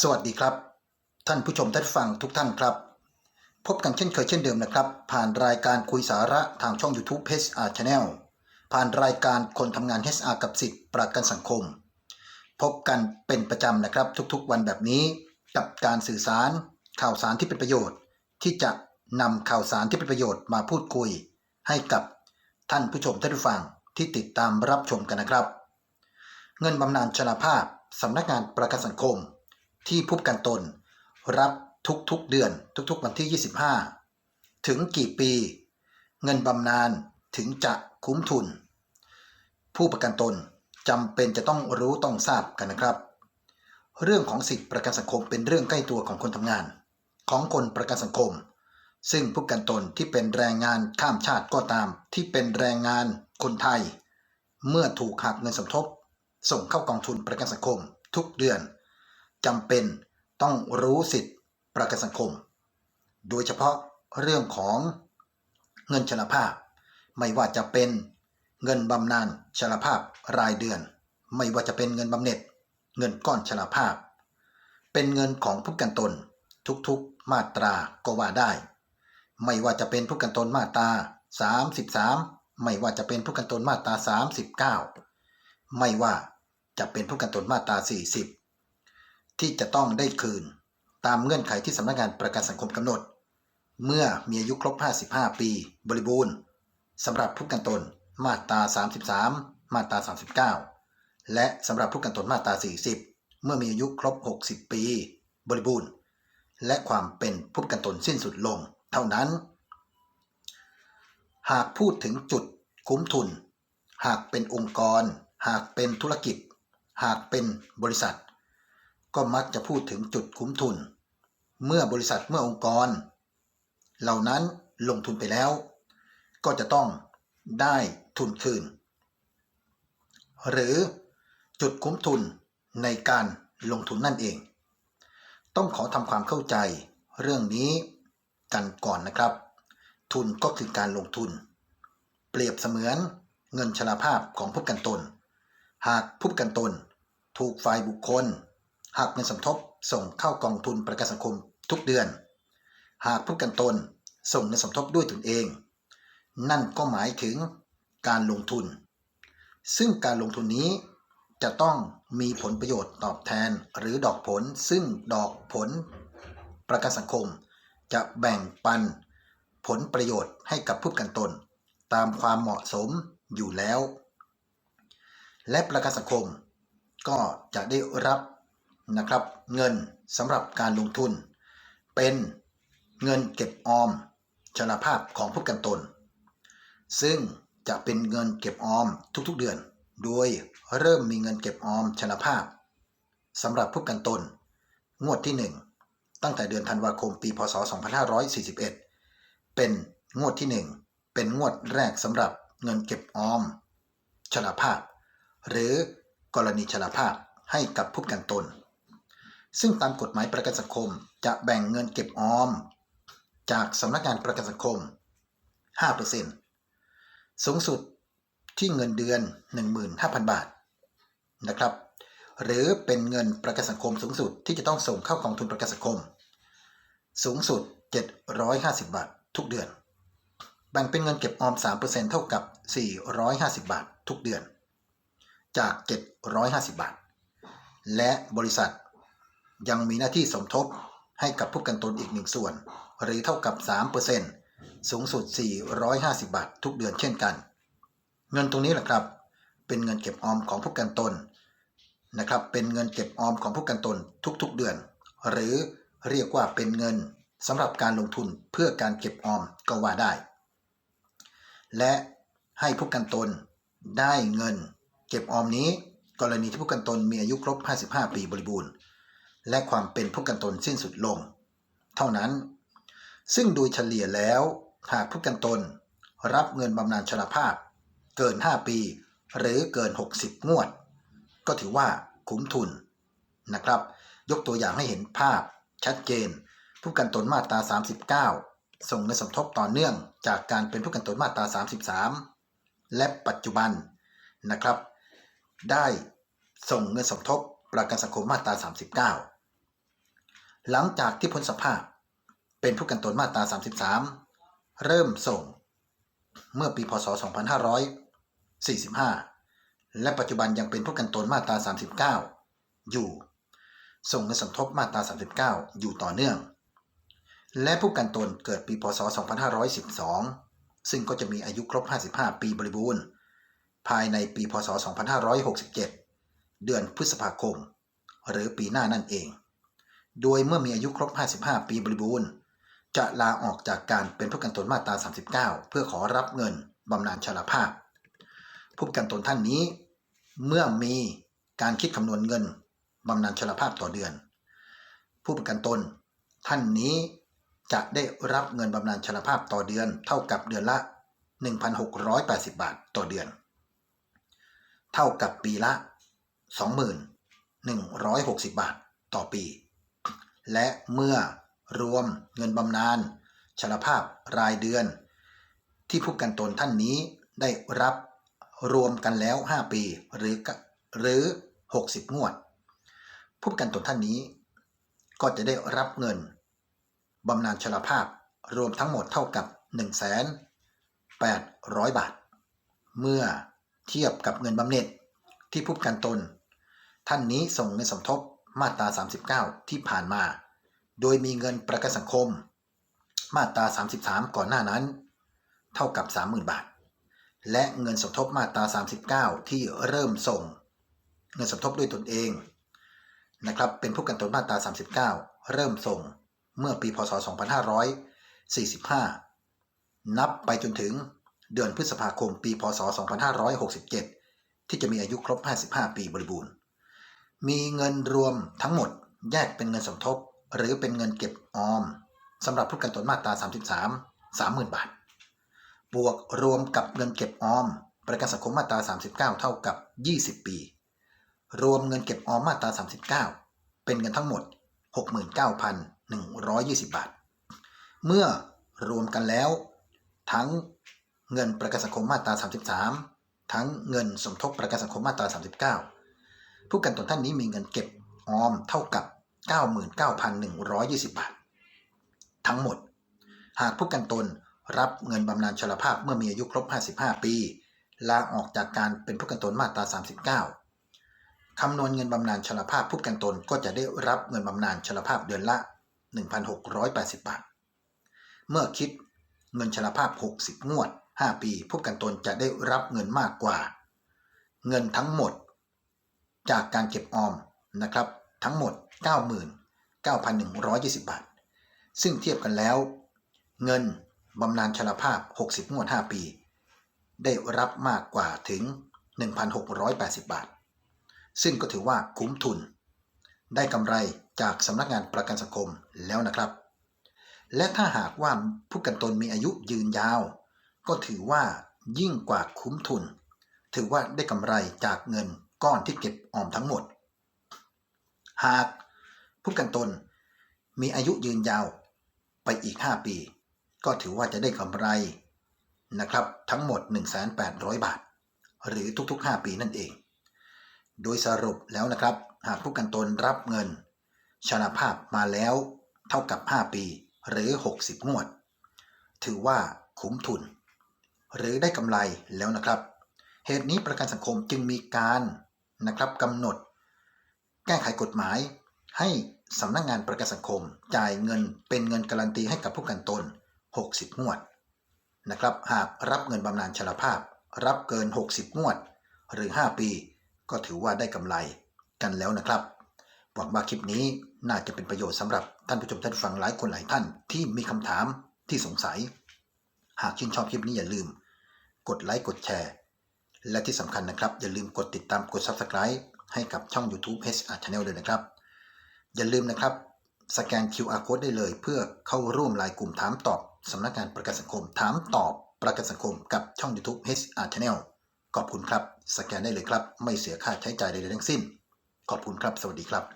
สวัสดีครับ ท่านผู้ชมท่านฟังทุกท่านครับ พบกันเช่นเคยเช่นเดิมนะครับ ผ่านรายการคุยสาระทางช่อง YouTube HR Channel ผ่านรายการคนทำงาน HR กับสิทธิ์ประกันสังคม พบกันเป็นประจำนะครับ ทุกๆวันแบบนี้กับการสื่อสาร ข่าวสารที่เป็นประโยชน์ ที่จะนำข่าวสารที่เป็นประโยชน์มาพูดคุย ให้กับท่านผู้ชมท่านผู้ฟังที่ติดตามรับชมกันนะครับ เงินบำนาญชราภาพสำนักงานประกันสังคม ที่ผู้ประกันตน รับทุกๆเดือนทุกๆวันที่ 25 ถึงกี่ปี เงินบำนาญถึงจะคุ้มทุน ผู้ประกันตนจำเป็นจะต้องรู้ต้องทราบกันนะครับ เรื่องของสิทธิประกันสังคมเป็นเรื่องใกล้ตัวของคนทำงาน ของคนประกันสังคม ซึ่งผู้ประกันตนที่เป็นแรงงานข้ามชาติก็ตาม ที่เป็นแรงงานคนไทย เมื่อถูกหักเงินสมทบ ส่งเข้ากองทุนประกันสังคมทุกเดือน จำเป็นต้องรู้สิทธิประกันสังคม โดยเฉพาะเรื่องของเงินชราภาพ ไม่ว่าจะเป็นเงินบำนาญชราภาพรายเดือน ไม่ว่าจะเป็นเงินบำเหน็จ เงินก้อนชราภาพ เป็นเงินของผู้กันตน ทุกๆมาตราก็ว่าได้ ไม่ว่าจะเป็นผู้กันตนมาตรา 33 ไม่ว่าจะเป็นผู้กันตนมาตรา 39 ไม่ว่าจะเป็นผู้กันตนมาตรา 40 ที่จะต้องได้คืน ตามเงื่อนไขที่สำนักงานประกันสังคมกำหนด เมื่อมีอายุครบ 55 ปี บริบูรณ์สำหรับผู้กันตนมาตรา 33 มาตรา 39 และสำหรับผู้กันตนมาตรา 40 เมื่อมีอายุครบ 60 ปี บริบูรณ์ และความเป็นผู้กันตนสิ้นสุดลง เท่านั้น หากพูดถึงจุดคุ้มทุน หากเป็นองค์กร หากเป็นธุรกิจ หากเป็นบริษัท ก็มักจะพูดถึงจุดคุ้มทุน เมื่อบริษัทเมื่อองค์กร เหล่านั้นลงทุนไปแล้ว ก็จะต้องได้ทุนคืน หรือจุดคุ้มทุนในการลงทุนนั่นเอง ต้องขอทำความเข้าใจเรื่องนี้กันก่อนนะครับ ทุนก็คือการลงทุน เปรียบเสมือนเงินชราภาพของผู้กันตน หากผู้กันตน ถูกฝ่ายบุคคล หักเงินสมทบส่งเข้ากองทุนประกันสังคมทุกเดือน หากผู้กันตนส่งเงินสมทบด้วยตนเอง นั่นก็หมายถึงการลงทุน ซึ่งการลงทุนนี้จะต้องมีผลประโยชน์ตอบแทนหรือดอกผล ซึ่งดอกผลประกันสังคม จะแบ่งปันผลประโยชน์ให้กับผู้กันตน ตามความเหมาะสมอยู่แล้ว และประกันสังคมก็จะได้รับ นะครับ เงินสำหรับการลงทุน เป็นเงินเก็บออมชราภาพของผู้กันตน ซึ่งจะเป็นเงินเก็บออมทุกๆเดือน โดยเริ่มมีเงินเก็บออมชราภาพสำหรับผู้กันตน งวดที่ 1 ตั้งแต่เดือนธันวาคมปีพศ 2541 เป็นงวดที่ 1 เป็นงวดแรกสำหรับเงินเก็บออมชราภาพ หรือกรณีชราภาพให้กับผู้กันตน ซึ่งตามกฎหมายประกันสังคมจะแบ่งเงินเก็บออม จากสำนักงานประกันสังคม 5%สูงสุดที่เงินเดือน 15,000 บาทนะครับ หรือเป็นเงินประกันสังคมสูงสุดที่จะต้องส่งเข้ากองทุนประกันสังคม สูงสุด 750 บาท ทุกเดือน แบ่งเป็นเงินเก็บออม 3%เท่ากับ 450 บาท ทุกเดือน จาก 750 บาท และบริษัท ยังมีหน้าที่สมทบให้กับผู้กันตนอีกหนึ่งส่วน หรือเท่ากับ 3%สูงสุด 450 บาททุกเดือนเช่นกัน เงินตรงนี้แหละครับ เป็นเงินเก็บออมของผู้กันตนนะครับ เป็นเงินเก็บออมของผู้กันตนทุกๆเดือน หรือเรียกว่าเป็นเงินสำหรับการลงทุนเพื่อการเก็บออมก็ว่าได้ และให้ผู้กันตนได้เงิน เก็บออมนี้ กรณีที่ผู้กันตนมีอายุครบ 55 ปีบริบูรณ์ และความเป็นผู้กันตนสิ้นสุดลง เท่านั้น ซึ่งโดยเฉลี่ยแล้ว หากผู้กันตน รับเงินบำนาญชราภาพ เกิน 5 ปี หรือเกิน 60 งวด ก็ถือว่าคุ้มทุนนะครับ ยกตัวอย่างให้เห็นภาพ ชัดเจน ผู้กันตนมาตรา 39 ส่งเงินสมทบต่อเนื่องจากการเป็นผู้กันตนมาตรา 33 และปัจจุบันนะครับ ได้ส่งเงินสมทบประกันสังคมมาตรา 39 หลังจากที่พ้นสภาพ เป็นผู้กันตนมาตรา 33 เริ่มส่ง เมื่อปีพศ 2545 และปัจจุบันยังเป็นผู้กันตนมาตรา 39 อยู่ ส่งเงินสมทบมาตรา 39 อยู่ต่อเนื่อง และผู้กันตนเกิดปีพศ 2512 ซึ่งก็จะมีอายุครบ 55 ปีบริบูรณ์ ภายในปีพศ 2567 เดือนพฤษภาคม หรือปีหน้านั่นเอง โดยเมื่อมีอายุครบ 55 ปีบริบูรณ์ จะลาออกจากการเป็นผู้กันตนมาตรา 39 เพื่อขอรับเงินบำนาญชราภาพ ผู้กันตนท่านนี้ เมื่อมีการคิดคำนวณเงินบำนาญชราภาพต่อเดือน ผู้ประกันตน ท่านนี้จะได้รับเงินบำนาญชราภาพต่อเดือน เท่ากับเดือนละ 1,680 บาทต่อเดือน เท่ากับปีละ 2160 บาทต่อปี และเมื่อรวมเงินบำนาญชราภาพรายเดือน ที่ผู้กันตนท่านนี้ได้รับรวมกันแล้ว 5 ปี หรือหรือ 60 งวด ผู้กันตนท่านนี้ ก็จะได้รับเงินบำนาญชราภาพรวมทั้งหมดเท่ากับ 1 8 0 0 บาท เมื่อเทียบกับเงินบำเหน็จที่ผู้กันตน ท่านนี้ส่งเงินสมทบ มาตรา 39 ที่ผ่านมา โดยมีเงินประกันสังคม มาตรา 33 ก่อนหน้านั้น เท่ากับ 30,000 บาท และเงินสมทบมาตรา 39 ที่เริ่มส่ง เงินสมทบด้วยตนเองนะครับเป็นผู้กันตนมาตรา 39 เริ่มส่งเมื่อปีพศ 2545 นับไปจนถึงเดือนพฤษภาคมปี พศ 2567 ที่จะมีอายุครบ 55 ปีบริบูรณ์ มีเงินรวมทั้งหมด แยกเป็นเงินสมทบ หรือเป็นเงินเก็บออมสำหรับผู้กันตนมาตรา 33 30,000 บาท บวกรวมกับเงินเก็บออม ประกันสังคมมาตรา 39 เท่ากับ 20 ปี รวมเงินเก็บออมมาตรา 39 เป็นเงินทั้งหมด 69,120 บาท เมื่อรวมกันแล้ว ทั้งเงินประกันสังคมมาตรา 33 ทั้งเงินสมทบประกันสังคมมาตรา 39 ผู้กันตนท่านนี้มีเงินเก็บออมเท่ากับ 99,120 บาท ทั้งหมด หากผู้กันตนรับเงินบำนาญชราภาพเมื่อมีอายุครบ 55 ปี ลาออกจากการเป็นผู้กันตนมาตรา 39 คำนวณเงินบำนาญชราภาพผู้กันตนก็จะได้รับเงินบำนาญชราภาพเดือนละ 1,680 บาท เมื่อคิดเงินชราภาพ 60 งวด 5 ปี ผู้กันตนจะได้รับเงินมากกว่า เงินทั้งหมด จากการเก็บออมนะครับทั้งหมด 99,120 บาท ซึ่งเทียบกันแล้ว เงินบำนาญชราภาพ 60 งวด 5 ปี ได้รับมากกว่าถึง 1,680 บาท ซึ่งก็ถือว่าคุ้มทุน ได้กำไรจากสำนักงานประกันสังคมแล้วนะครับ และถ้าหากว่าผู้กันตนมีอายุยืนยาว ก็ถือว่ายิ่งกว่าคุ้มทุน ถือว่าได้กำไรจากเงิน ก้อนที่เก็บออมทั้งหมด หากผู้กันตนมีอายุยืนยาวไปอีก 5 ปี ก็ถือว่าจะได้กำไรนะครับทั้งหมด 1,800 บาท หรือทุกๆ 5 ปีนั่นเอง โดยสรุปแล้วนะครับ หากผู้กันตนรับเงินชราภาพมาแล้วเท่ากับ 5 ปีหรือ 60 งวด ถือว่าคุ้มทุน หรือได้กำไรแล้วนะครับ เหตุนี้ประกันสังคมจึงมีการ นะครับกำหนด แก้ไขกฎหมาย ให้สำนักงานประกันสังคม จ่ายเงินเป็นเงินการันตีให้กับผู้กันตน 60 งวดนะครับหากรับเงินบำนาญชราภาพ รับเกิน 60 งวด หรือ 5 ปี ก็ถือว่าได้กำไรกันแล้วนะครับ หวังว่าคลิปนี้น่าจะเป็นประโยชน์สำหรับท่านผู้ชมท่านฟังหลายคนหลายท่านที่มีคำถามที่สงสัย หากชื่นชอบคลิปนี้อย่าลืม กดไลค์กดแชร์ และที่สำคัญนะครับ อย่าลืมกดติดตามกด Subscribe ให้กับช่อง YouTube HR Channel เลยนะครับ อย่าลืมนะครับ สแกน QR Code ได้เลย เพื่อเข้าร่วมรายกลุ่มถามตอบสำนักงานประกันสังคม ถามตอบประกันสังคมกับช่อง YouTube HR Channel ขอบคุณครับ สแกนได้เลยครับ ไม่เสียค่าใช้จ่ายใดๆทั้งสิ้น ขอบคุณครับ สวัสดีครับ